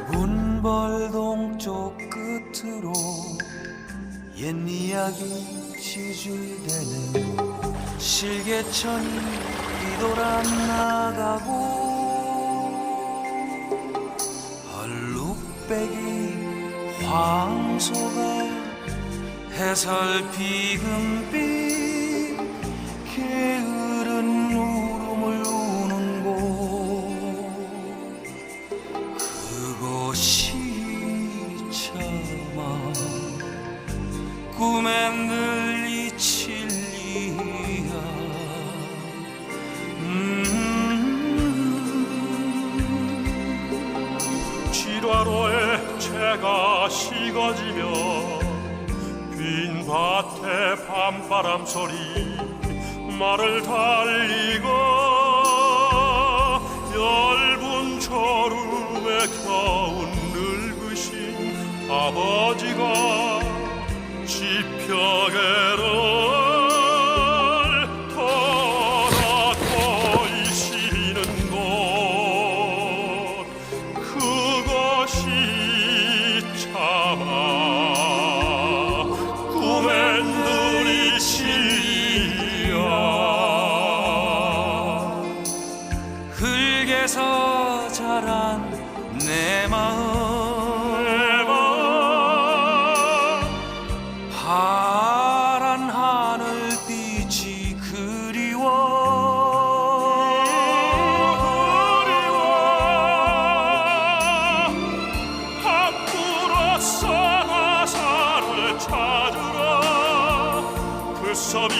꿀벌 동 쪽 끝으로 옛 이야기 지줄대는 실개천이 뒤돌아 나가고 얼룩배기 황소가 해설비금빛 꿈에 늘 이칠리야. 음. 지화로에 채가 식어지며 빈 밭에 밤바람 소리 말을 달리고 얇은 저루에 겨운 늙으신 아버지가 지평에를 돌아 보이시는 곳 그것이 참아 꿈의 누리시야 흙에서 자란 내 마음 sol